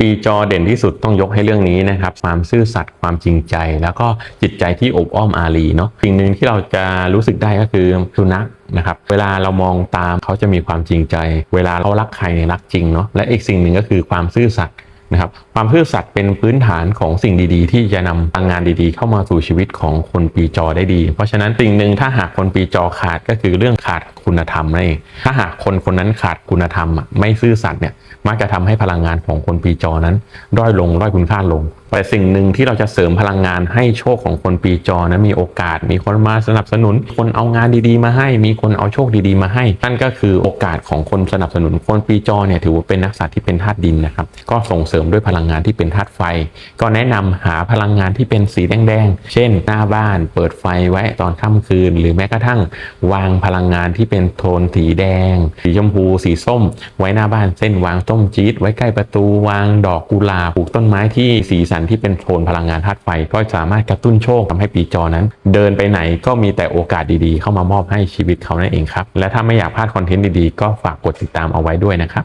ปีจอเด่นที่สุดต้องยกให้เรื่องนี้นะครับ ความซื่อสัตย์ความจริงใจ แล้วก็จิตใจที่อบอ้อมอารีเนาะสิ่งหนึ่งที่เราจะรู้สึกได้ก็คือสุนัขนะครับเวลาเรามองตามเขาจะมีความจริงใจ เวลาเขารักใครเนี่ยรักจริงเนาะและอีกสิ่งหนึ่งก็คือความซื่อสัตย์ นะครับความซื่อสัตย์เป็นพื้นฐานของสิ่งดีๆ ที่จะนำพลังงานดีๆ เข้ามาสู่ชีวิตของคนปีจอได้ดี เพราะฉะนั้นสิ่งหนึ่งถ้าหากคนปีจอขาดก็คือเรื่องขาดคุณธรรมนั่นเองถ้าหากคนคนนั้นขาดคุณธรรมไม่ซื่อสัตย์เนี่ยมักจะทำให้พลังงานของคนปีจอนั้นด้อยลงด้อยคุณค่าลง แต่สิ่งหนึ่งที่เราจะเสริมพลังงานให้โชคของคนปีจอนั้นมีโอกาส มีคนมาสนับสนุน คนเอางานดีๆ มาให้ มีคนเอาโชคดีๆ มาให้ นั่นก็คือโอกาสของคนสนับสนุนคนปีจอเนี่ยถือว่าเป็นนักสัตว์ที่เป็นธาตุดินนะครับก็ส่งเสริมด้วยพลังงานที่เป็นธาตุไฟ ก็แนะนำหาพลังงานที่เป็นสีแดงๆ เช่น หน้าบ้าน เปิดไฟไว้ตอนค่ำคืน หรือแม้กระทั่งวางพลังงานที่เป็นโทนสีแดง สีชมพู สีส้ม ไว้หน้าบ้านเส้นวางต้มจี๊ดไว้ใกล้ประตูวางดอกกุหลาบปลูกต้นไม้ที่สีสันที่เป็นโซนพลังงานธาตุไฟ ก็สามารถกระตุ้นโชคทำให้ปีจอนั้น เดินไปไหนก็มีแต่โอกาสดีๆ เข้ามามอบให้ชีวิตเขานั่นเองครับ และถ้าไม่อยากพลาดคอนเทนต์ดีๆ ก็ฝากกดติดตามเอาไว้ด้วยนะครับ